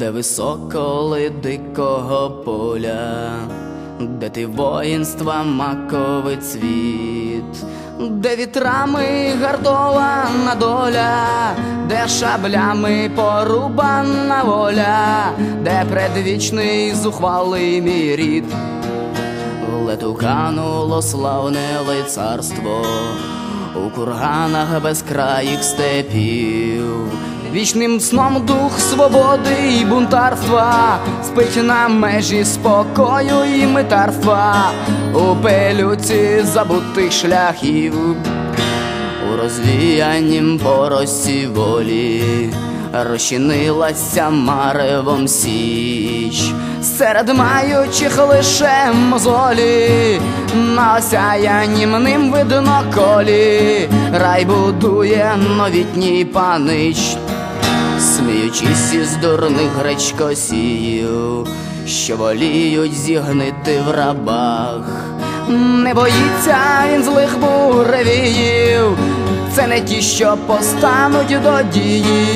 де високоли дикого поля, де ти воїнства маковий цвіт, де вітрами гардована доля, де шаблями порубана воля, де предвічний зухвалий мій рід. Лету кануло славне лицарство у курганах безкраїх степів. Вічним сном дух свободи і бунтарства спить на межі спокою і митарства. У пелюці забутих шляхів у розвіянім поросі волі розчинилася маревом січ, серед маючих лише мозолі, на осяянім ним видно колі, рай будує новітній панич, сміючись із дурних гречкосіїв, що воліють зігнити в рабах. Не боїться він злих це не ті, що постануть до дії,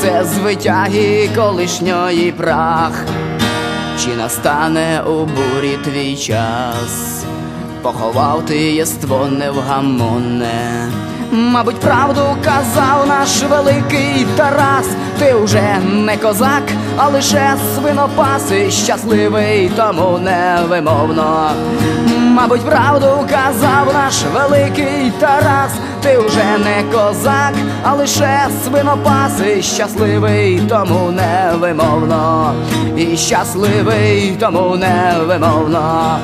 це звитяги колишньої прах. Чи настане у бурі твій час? Поховав ти єство невгамонне. Мабуть, правду казав наш великий Тарас, ти вже не козак, а лише свинопас і щасливий, тому невимовно. Мабуть, правду казав наш великий Тарас, ти вже не козак, а лише свинопас. І щасливий, тому невимовно, і щасливий, тому невимовно.